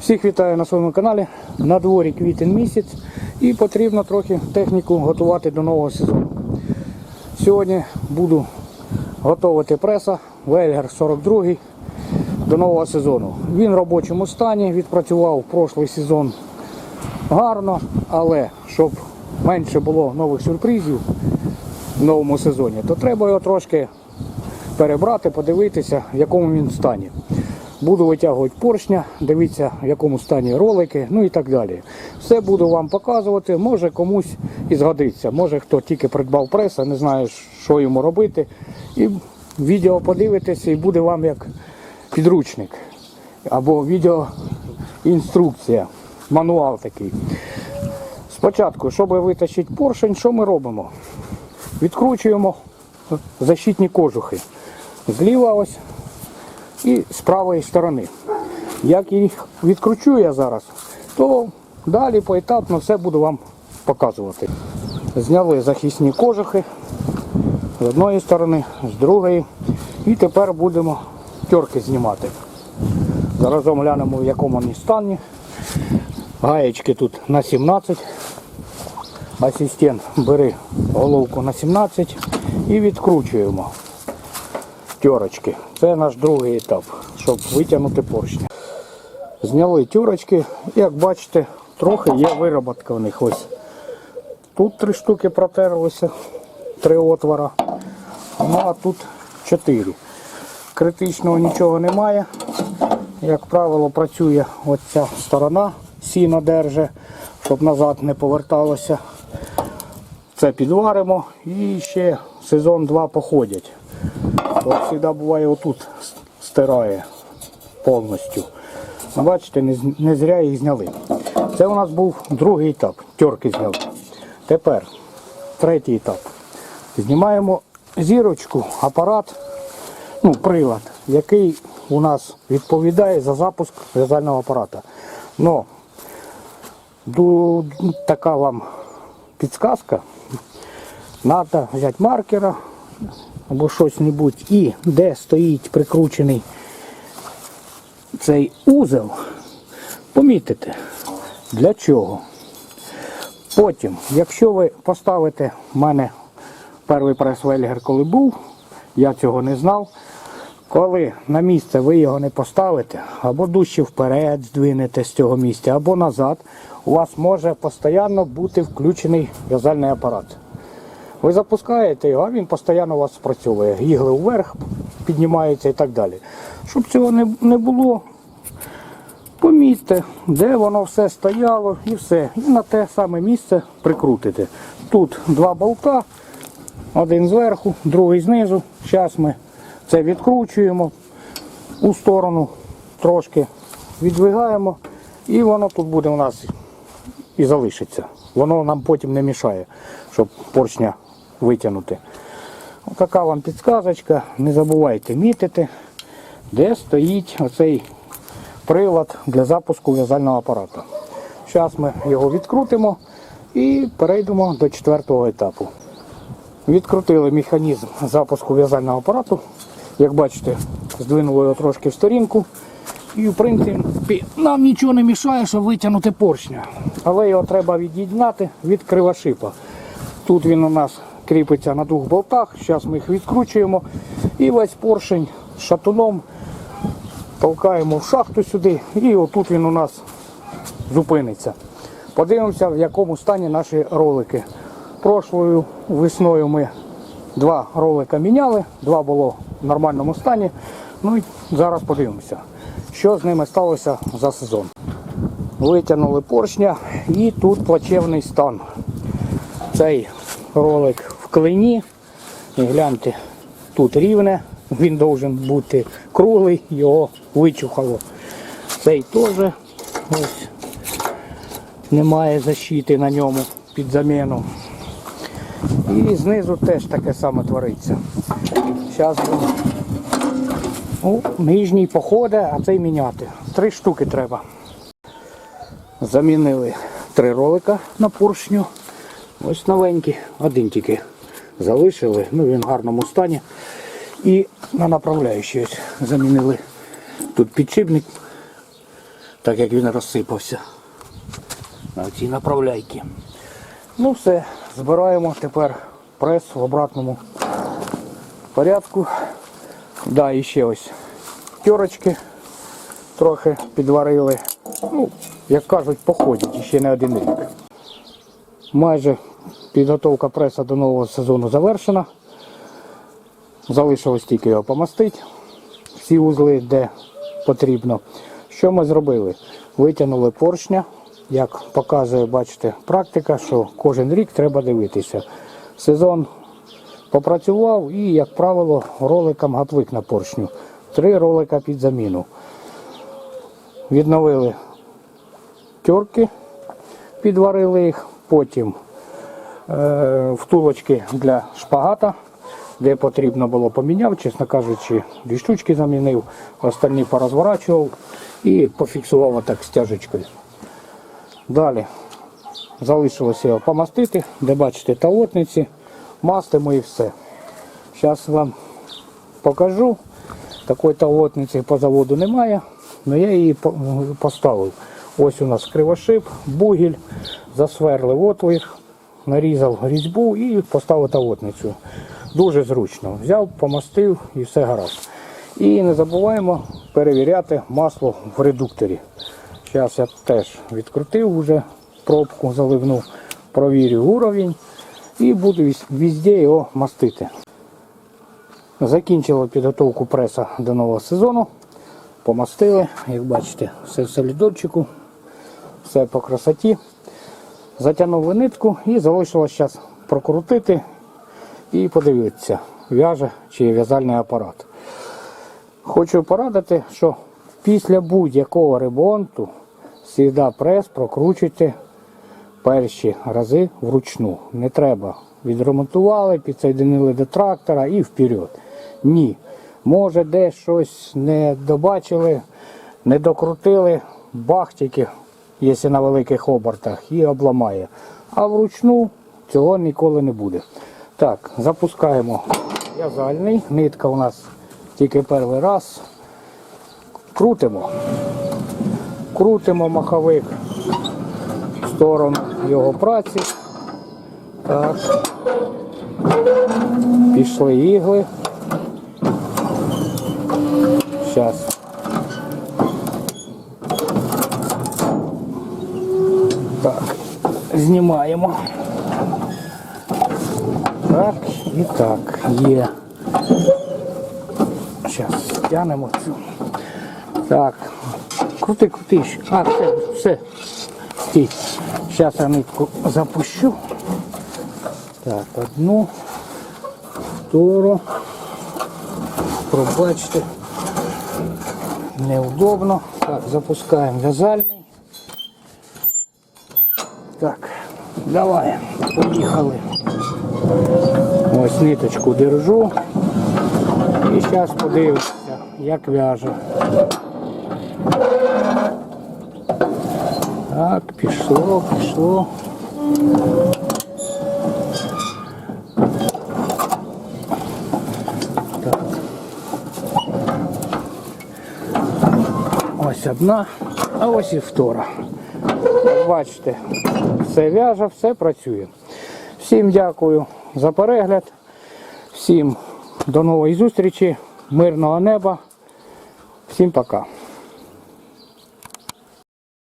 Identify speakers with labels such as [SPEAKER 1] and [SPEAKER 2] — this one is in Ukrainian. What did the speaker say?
[SPEAKER 1] Всіх вітаю на своєму каналі. На дворі квітень місяць і потрібно трохи техніку готувати до нового сезону. Сьогодні буду готувати преса Вельгер 42 до нового сезону. Він в робочому стані, відпрацював прошлий сезон гарно, але щоб менше було нових сюрпризів в новому сезоні, то треба його трошки перебрати, подивитися, в якому він стані. Буду витягувати поршня, дивитися, в якому стані ролики, ну і так далі. Все буду вам показувати, може комусь і згодиться. Може хто тільки придбав преса, не знає, що йому робити. І відео подивитеся і буде вам як підручник. Або відеоінструкція, мануал такий. Спочатку, щоб витащити поршень, що ми робимо? Відкручуємо защитні кожухи. Зліва ось і з правої сторони. Як їх відкручу я зараз, то далі поетапно все буду вам показувати. Зняли захисні кожухи з одної сторони, з другої. І тепер будемо терки знімати. Заразом глянемо в якому вони стані. Гаєчки тут на 17. Асистент бери головку на 17 і відкручуємо тьорочки. Це наш другий етап, щоб витягнути поршня. Зняли тюрочки, як бачите, трохи є вироботка в них. Ось тут три штуки протерлися, три отвора. Ну а тут чотири. Критичного нічого немає. Як правило, працює оця сторона, сіно держи, щоб назад не поверталося. Це підваримо і ще сезон 2 походять. То завжди буває отут стирає повністю. Ну, Бачите, не, зря їх зняли. Це у нас був другий етап. Тьорки зняли. Тепер третій етап. Знімаємо зірочку, апарат, ну, прилад, який у нас відповідає за запуск в'язального апарата. Но така вам підсказка. Треба взяти маркера або щось небудь і де стоїть прикручений цей узел, помітите, для чого. Потім, якщо ви поставите в мене перший прес Вельгер, коли був, я цього не знав. Коли на місце ви його не поставите, або дужче вперед здвинете з цього місця, або назад, у вас може постійно бути включений в'язальний апарат. Ви запускаєте його, а він постійно у вас спрацьовує. Ігли вверх піднімаються і так далі. Щоб цього не, було, помітьте, де воно все стояло і все. І на те саме місце прикрутите. Тут два болта, один зверху, другий знизу. Зараз ми це відкручуємо у сторону, трошки відвигаємо, і воно тут буде у нас і залишиться. Воно нам потім не мішає, щоб поршня витягнути. Така вам підсказочка. Не забувайте мітити, де стоїть оцей прилад для запуску в'язального апарату. Зараз ми його відкрутимо і перейдемо до четвертого етапу. Відкрутили механізм запуску в'язального апарату. Як бачите, здвинули його трошки в сторінку. І в принципі нам нічого не мішає, щоб витягнути поршня. Але його треба від'єднати від кривошипа. Тут він у нас кріпиться на двох болтах. Зараз ми їх відкручуємо. І весь поршень шатуном толкаємо в шахту сюди. І отут він у нас зупиниться. Подивимося, в якому стані наші ролики. Прошлою весною ми два ролика міняли, два було в нормальному стані. Ну і зараз подивимося, що з ними сталося за сезон. Витягнули поршня і тут плачевний стан. Цей ролик клині. І гляньте, тут рівне, він повинен бути круглий, його вичухало. Цей теж немає защити на ньому під заміну. І знизу теж таке саме твориться. Зараз нижній походить, а цей міняти. Три штуки треба. Замінили три ролика на поршню. Ось новенькі, один тільки залишили, ну він в гарному стані. І на направляючий ось замінили. Тут підшипник так як він розсипався на цій направляйки. Ну все, збираємо тепер прес в обратному порядку. Да, і ще ось терочки трохи підварили. Ну, як кажуть, походять ще не один рік. Майже підготовка преса до нового сезону завершена. Залишилось тільки його помастити. Всі вузли, де потрібно. Що ми зробили? Витягнули поршня. Як показує, бачите, практика, що кожен рік треба дивитися. Сезон попрацював і, як правило, роликам гаплик на поршню. Три ролика під заміну. Відновили терки, підварили їх, потім втулочки для шпагата, де потрібно було поміняв, чесно кажучи, дві штучки замінив, остальні порозворачував і пофіксував отак стяжечкою. Далі залишилося його помастити, де бачите тавотниці, мастимо і все. Зараз вам покажу. Такої тавотниці по заводу немає, але я її поставив. Ось у нас кривошип, бугіль, засверлив отвір, нарізав різьбу і поставив тавотницю. Дуже зручно. Взяв, помастив і все гаразд. І не забуваємо перевіряти масло в редукторі. Зараз я теж відкрутив вже пробку, заливну, провірю уровень і буду везде його мастити. Закінчили підготовку преса до нового сезону. Помастили, як бачите, все в солідорчику, все по красоті. Затягнули нитку і залишилось зараз прокрутити і подивитися, в'яже чи в'язальний апарат. Хочу порадити, що після будь-якого ремонту завжди прес прокручуйте перші рази вручну. Не треба. Відремонтували, підсоєдинили до трактора і вперед. Ні. Може, десь щось не добачили, не докрутили, бах тільки, якщо на великих обертах, і обламає. А вручну цього ніколи не буде. Так, запускаємо в'язальний. Нитка у нас тільки перший раз. Крутимо. Крутимо маховик в сторону його праці. Так. Пішли ігли. Зараз. Так, знімаємо. Так, і так, є. Зараз стягнемо цю. Так, крути, крути. А, все, все. Зараз я нитку запущу. Так, одну, втору. Пробачте. Неудобно. Так, запускаємо в'язальний. Так, давай, поїхали. Ось ниточку держу. І зараз подивимося, як в'яже. Так, пішло, пішло. Так. Ось одна, а ось і втора. Бачите, все в'яже, все працює. Всім дякую за перегляд. Всім до нової зустрічі, мирного неба. Всім пока.